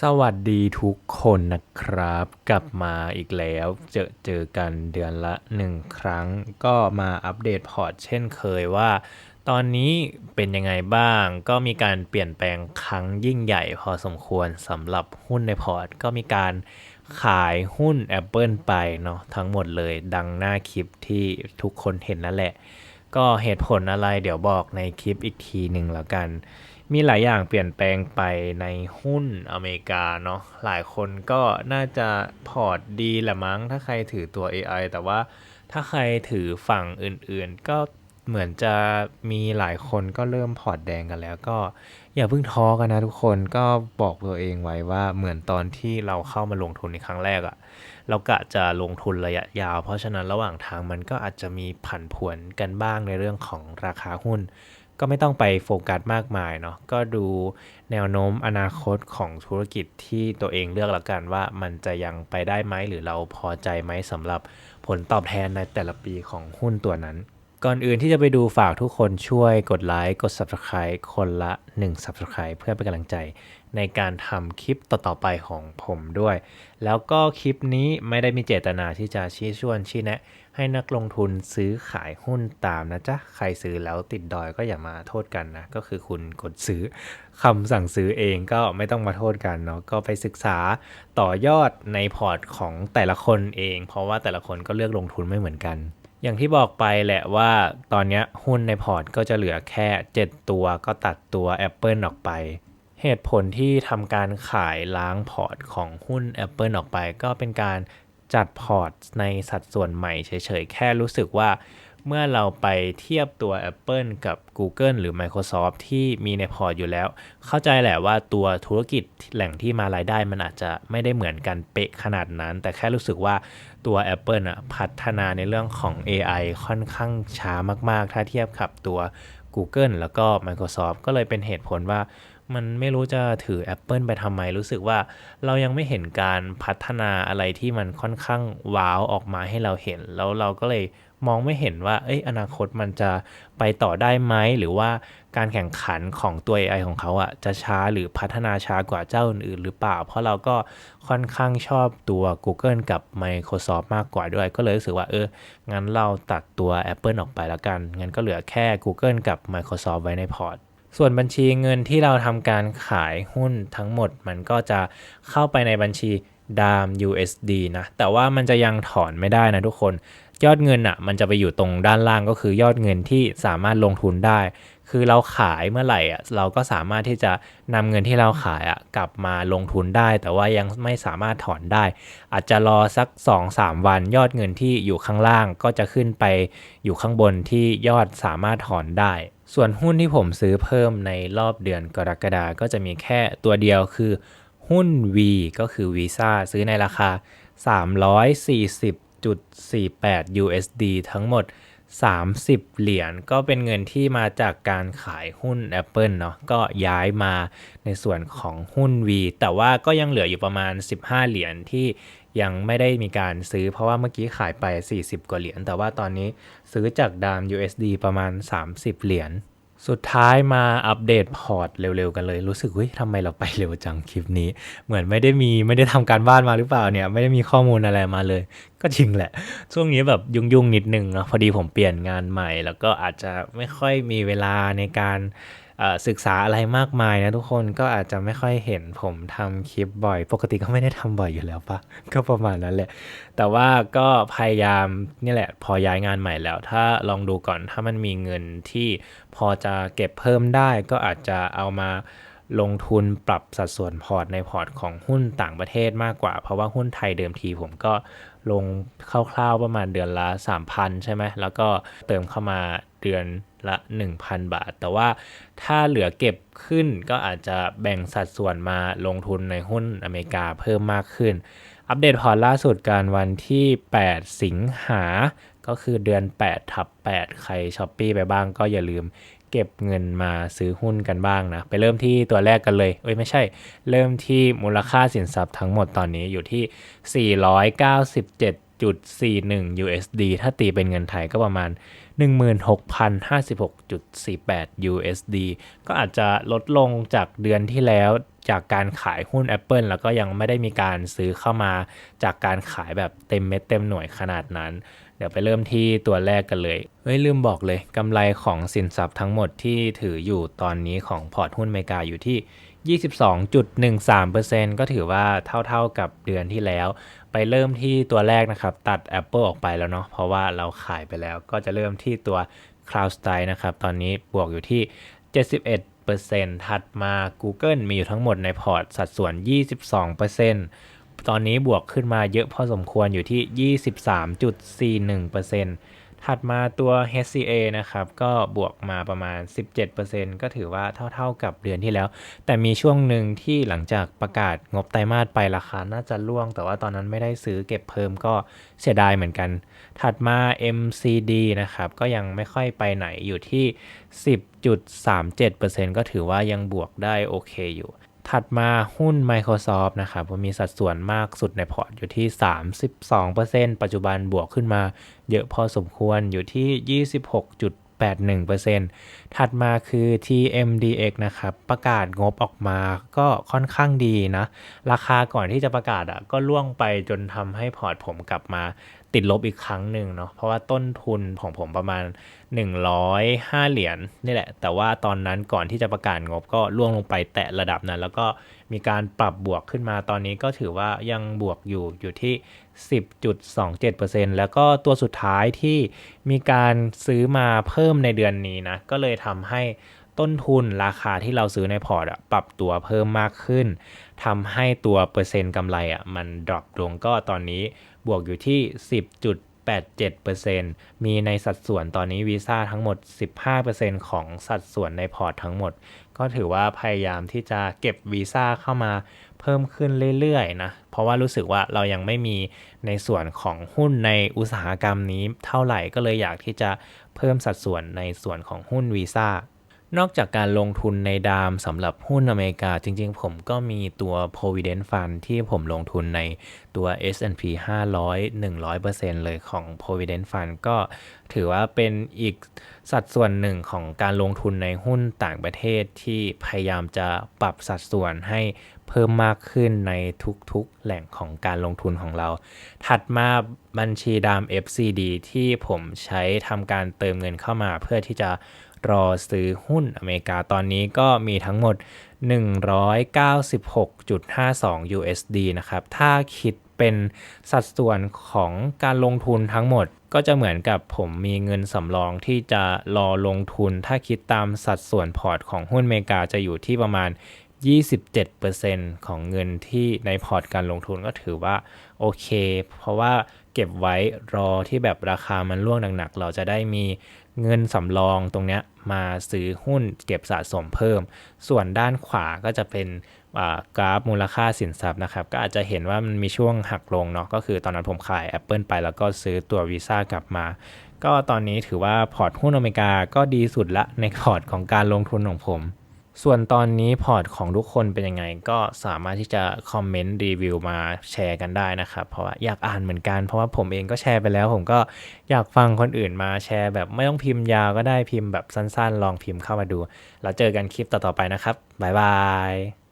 สวัสดีทุกคนนะครับ กลับมาอีกแล้ว เจอเจอกันเดือนละหนึ่งครั้ง ก็มาอัปเดตพอร์ตเช่นเคยว่า ตอนนี้เป็นยังไงบ้าง ก็มีการเปลี่ยนแปลงครั้งยิ่งใหญ่พอสมควรสำหรับหุ้นในพอร์ต ก็มีการขายหุ้น Apple ไปเนาะทั้งหมดเลยดังหน้าคลิปที่ทุกคนเห็นนั่นแหละ ก็เหตุผลอะไรเดี๋ยวบอกในคลิปอีกทีหนึ่งแล้วกัน มีหลายอย่างเปลี่ยนแปลงไปในหุ้นอเมริกาเนาะหลายคนก็น่าจะพอร์ตดีแหละมั้ง ถ้าใครถือตัว AI แต่ว่าถ้าใครถือฝั่งอื่นๆ ก็เหมือนจะมีหลายคนก็เริ่มพอร์ตแดงกันแล้วก็อย่าเพิ่งท้อกันนะทุกคนก็บอกตัวเองไว้ว่าเหมือนตอนที่เราเข้ามาลงทุนในครั้งแรกอะเรากะจะลงทุนระยะยาว เพราะฉะนั้นระหว่างทางมันก็อาจจะมีผันผวนกันบ้างในเรื่องของราคาหุ้น ก็ไม่ต้องไปโฟกัสมากมายเนาะก็ดูแนวโน้มอนาคตของธุรกิจที่ตัวเองเลือกละกันว่ามันจะยังไปได้ไหมหรือเราพอใจไหมสำหรับผลตอบแทนในแต่ละปีของหุ้นตัวนั้น ก่อนอื่นที่จะไปดูฝากทุกคนช่วยกดไลค์กด Subscribe คนละ 1 Subscribe เพื่อเป็นกำลังใจ ในการทำคลิปต่อๆไปของผมด้วย แล้วก็คลิปนี้ไม่ได้มีเจตนาที่จะชี้ชวนชี้แนะ ให้นักลงทุนซื้อขายหุ้นตามนะจ๊ะ ใครซื้อแล้วติดดอยก็อย่ามาโทษกันนะ ก็คือคุณกดซื้อคำสั่งซื้อเองก็ไม่ต้องมาโทษกันเนาะ ก็ไปศึกษาต่อยอดในพอร์ตของแต่ละคนเอง เพราะว่าแต่ละคนก็เลือกลงทุนไม่เหมือนกันอย่างที่บอกไปแหละว่าตอนนี้หุ้นในพอร์ตก็จะเหลือแค่ 7 ตัวก็ตัดตัว Apple ออกไป เหตุผลที่ทำการขายล้างพอร์ตของหุ้น Apple ออกไป ก็เป็นการ จัดพอร์ตในสัดส่วนใหม่เฉยๆ แค่รู้สึกว่าเมื่อเราไปเทียบตัว Apple กับ Google หรือ Microsoft ที่มีในพอร์ตอยู่แล้ว เข้าใจแหละว่าตัวธุรกิจแหล่งที่มารายได้มันอาจจะไม่ได้เหมือนกันเป๊ะขนาดนั้น แต่แค่รู้สึกว่าตัว Apple อะพัฒนาในเรื่องของ AI ค่อนข้างช้ามากๆ ถ้าเทียบกับตัว Google แล้วก็ Microsoft ก็เลยเป็นเหตุผลว่า มันไม่รู้จะถือ Apple ไปทำไมรู้สึกว่าเรายังไม่เห็นการพัฒนาอะไรที่มันค่อนข้างว้าวออกมาให้เราเห็น แล้วเราก็เลยมองไม่เห็นว่าเอ้ยอนาคตมันจะไปต่อได้ไหมหรือว่าการแข่งขันของตัว AI ของเขาอะจะช้าหรือพัฒนาช้ากว่าเจ้าอื่นๆหรือเปล่า เพราะเราก็ค่อนข้างชอบตัว Google กับ Microsoft มากกว่าด้วย ก็เลยรู้สึกว่าเออ งั้นเราตัดตัว Apple ออกไปแล้วกัน งั้นก็เหลือแค่ Google กับ Microsoft ไว้ในพอร์ต ส่วนบัญชีเงินที่เราทำการขายหุ้นทั้งหมด มันก็จะเข้าไปในบัญชีดาม USD นะ แต่ว่ามันจะยังถอนไม่ได้นะทุกคน ยอดเงินอะ มันจะไปอยู่ตรงด้านล่างก็คือยอดเงินที่สามารถลงทุนได้ คือเราขายเมื่อไหร่อะ เราก็สามารถที่จะนำเงินที่เราขายอะกลับมาลงทุนได้ แต่ว่ายังไม่สามารถถอนได้ อาจจะรอสัก 2-3 วัน ยอดเงินที่อยู่ข้างล่างก็จะขึ้นไปอยู่ข้างบนที่ยอดสามารถถอนได้ ส่วนหุ้นที่ผมซื้อเพิ่มในรอบเดือนกรกฎาก็จะมีแค่ตัวเดียวคือ หุ้น V ก็คือ Visa ซื้อในราคา 340.48 USD ทั้งหมด 30 เหรียญก็เป็นเงินที่มาจากการขายหุ้น Apple เนาะก็ย้ายมาในส่วนของหุ้น V แต่ว่าก็ยังเหลืออยู่ประมาณ 15 เหรียญที่ ยังไม่ได้มีการซื้อเพราะว่าเมื่อกี้ขายไป 40 กว่าเหรียญ แต่ว่าตอนนี้ซื้อจากดาม USD ประมาณ 30 เหรียญ สุดท้ายมาอัปเดตพอร์ตเร็วๆกันเลย รู้สึกเฮ้ยทำไมเราไปเร็วจังคลิปนี้ เหมือนไม่ได้มีไม่ได้ทำการบ้านมาหรือเปล่าเนี่ย ไม่ได้มีข้อมูลอะไรมาเลย ก็จริงแหละ ช่วงนี้แบบยุ่งๆนิดนึงเนาะพอดีผมเปลี่ยนงานใหม่ แล้วก็อาจจะไม่ค่อยมีเวลาในการ ศึกษาอะไรมากมายนะทุกคนก็อาจจะไม่ค่อยเห็นผมทำคลิปบ่อย ปกติก็ไม่ได้ทำบ่อยอยู่แล้วปะก็ประมาณนั้นแหละ แต่ว่าก็พยายามนี่แหละ พอย้ายงานใหม่แล้ว ถ้าลองดูก่อนถ้ามันมีเงินที่พอจะเก็บเพิ่มได้ ก็อาจจะเอามาลงทุนปรับสัดส่วนพอร์ตในพอร์ตของหุ้นต่างประเทศมากกว่า เพราะว่าหุ้นไทยเดิมทีผมก็ ลงคร่าวๆประมาณเดือนละ 3,000 ใช่ไหมแล้วก็เติมเข้ามาเดือนละ 1,000 บาท แต่ว่าถ้าเหลือเก็บขึ้นก็อาจจะแบ่งสัดส่วนมาลงทุนในหุ้นอเมริกาเพิ่มมากขึ้น อัปเดตพอร์ตล่าสุดการวันที่ 8 สิงหา ก็คือเดือน8ทับ8ใครช้อปปี้ไปบ้างก็อย่าลืมเก็บเงินมาซื้อหุ้นกันบ้างนะ ไปเริ่มที่ตัวแรกกันเลย เอ้ยไม่ใช่ เริ่มที่มูลค่าสินทรัพย์ทั้งหมดตอนนี้อยู่ที่ 497.41 USD ถ้าตีเป็นเงินไทยก็ประมาณ 16,056.48 USD ก็อาจจะลดลงจากเดือนที่แล้วจากการขายหุ้น Apple แล้วก็ยังไม่ได้มีการซื้อเข้ามาจากการขายแบบเต็มเม็ดเต็มหน่วยขนาดนั้น เดี๋ยวไปเริ่มที่ตัวแรกกันเลยเฮ้ยลืมบอกเลยกำไรของสินทรัพย์ทั้งหมดที่ถืออยู่ตอนนี้ของพอร์ตหุ้นเมกาอยู่ที่ 22.13%ก็ถือว่าเท่าๆกับเดือนที่แล้ว ไปเริ่มที่ตัวแรกนะครับ ตัด Apple ออกไปแล้วเนาะเพราะว่าเราขายไปแล้วก็จะเริ่มที่ตัว CloudStrike นะครับ ตอนนี้บวกอยู่ที่ 71%ถัดมา Google มีอยู่ทั้งหมดในพอร์ตสัดส่วน 22% ตอนนี้บวกขึ้นมาเยอะพอสมควรอยู่ที่ 23.41%ถัดมาตัว HCA นะครับ ก็บวกมาประมาณ 17%ก็ถือว่าเท่าๆกับเดือนที่แล้ว แต่มีช่วงหนึ่งที่หลังจากประกาศงบไตรมาสไปราคาน่าจะล่วง แต่ว่าตอนนั้นไม่ได้ซื้อเก็บเพิ่มก็เสียดายเหมือนกัน ถัดมา MCD นะครับ ก็ยังไม่ค่อยไปไหนอยู่ที่ 10.37%ก็ถือว่ายังบวกได้โอเคอยู่ ถัดมาหุ้น Microsoft นะครับมีสัดส่วนมากสุดในพอร์ตอยู่ที่ 32%ปัจจุบันบวกขึ้นมาเยอะพอสมควรอยู่ที่ 26.81%ถัดมาคือ TMDX นะครับประกาศงบออกมาก็ค่อนข้างดีนะ ราคาก่อนที่จะประกาศอะก็ล่วงไปจนทำให้พอร์ตผมกลับมา ติดลบอีกครั้งหนึ่งเนาะเพราะว่าต้นทุนของผมประมาณ 105 เหรียญนี่แหละ แต่ว่าตอนนั้นก่อนที่จะประกาศงบก็ล่วงลงไปแตะระดับนั้น แล้วก็มีการปรับบวกขึ้นมาตอนนี้ก็ถือว่ายังบวกอยู่อยู่ที่ 10.27%แล้วก็ตัวสุดท้ายที่มีการซื้อมาเพิ่มในเดือนนี้นะก็เลยทำให้ต้นทุนราคาที่เราซื้อในพอร์ตปรับตัวเพิ่มมากขึ้นทำให้ตัวเปอร์เซ็นต์กำไรอะมันดรอปลงก็ตอนนี้ บวกอยู่ที่ 10.87%มีในสัดส่วนตอนนี้วีซ่าทั้งหมด 15%ของสัดส่วนในพอร์ตทั้งหมด ก็ถือว่าพยายามที่จะเก็บวีซ่าเข้ามาเพิ่มขึ้นเรื่อยๆนะ เพราะว่ารู้สึกว่าเรายังไม่มีในส่วนของหุ้นในอุตสาหกรรมนี้เท่าไหร่ก็เลยอยากที่จะเพิ่มสัดส่วนในส่วนของหุ้นวีซ่า นอกจากการลงทุนในดามสำหรับหุ้นอเมริกา จริงๆ ผมก็มีตัว Provident Fund ที่ผมลงทุนในตัว S&P 500 100%เลยของ Provident Fund ก็ถือว่าเป็นอีกสัดส่วนหนึ่งของการลงทุนในหุ้นต่างประเทศที่พยายามจะปรับสัดส่วนให้ พิ่มมากขึ้นในทุกๆ แหล่งของการลงทุนของเรา ถัดมาบัญชีดาม FCD ที่ผมใช้ทำการเติมเงินเข้ามา เพื่อที่จะรอซื้อหุ้นอเมริกาตอนนี้ก็มีทั้งหมด 196.52 USD นะครับ ถ้าคิดเป็นสัดส่วนของการลงทุนทั้งหมด ก็จะเหมือนกับผมมีเงินสำรองที่จะรอลงทุน ถ้าคิดตามสัดส่วนพอร์ตของหุ้นอเมริกาจะอยู่ที่ประมาณ 27%ของเงินที่ในพอร์ตการลงทุนก็ถือว่าโอเค เพราะว่าเก็บไว้รอที่แบบราคามันร่วงหนักๆ เราจะได้มีเงินสำรองตรงนี้มาซื้อหุ้นเก็บสะสมเพิ่ม ส่วนด้านขวาก็จะเป็นกราฟมูลค่าสินทรัพย์นะครับ ก็อาจจะเห็นว่ามันมีช่วงหักลงเนาะก็คือตอนนั้นผมขาย Apple ไปแล้วก็ซื้อตัววีซ่ากลับมา ก็ตอนนี้ถือว่าพอร์ตหุ้นอเมริกาก็ดีสุดละในพอร์ตของการลงทุนของผม ส่วนตอนนี้พอร์ตของทุกคนเป็นยังไงก็สามารถที่จะคอมเมนต์รีวิวมาแชร์กันได้นะครับเพราะว่าอยากอ่านเหมือนกัน เพราะว่าผมเองก็แชร์ไปแล้ว ผมก็อยากฟังคนอื่นมาแชร์ แบบไม่ต้องพิมพ์ยาวก็ได้พิมพ์แบบสั้นๆ ลองพิมพ์เข้ามาดู แล้วเจอกันคลิปต่อๆไปนะครับบ๊ายบาย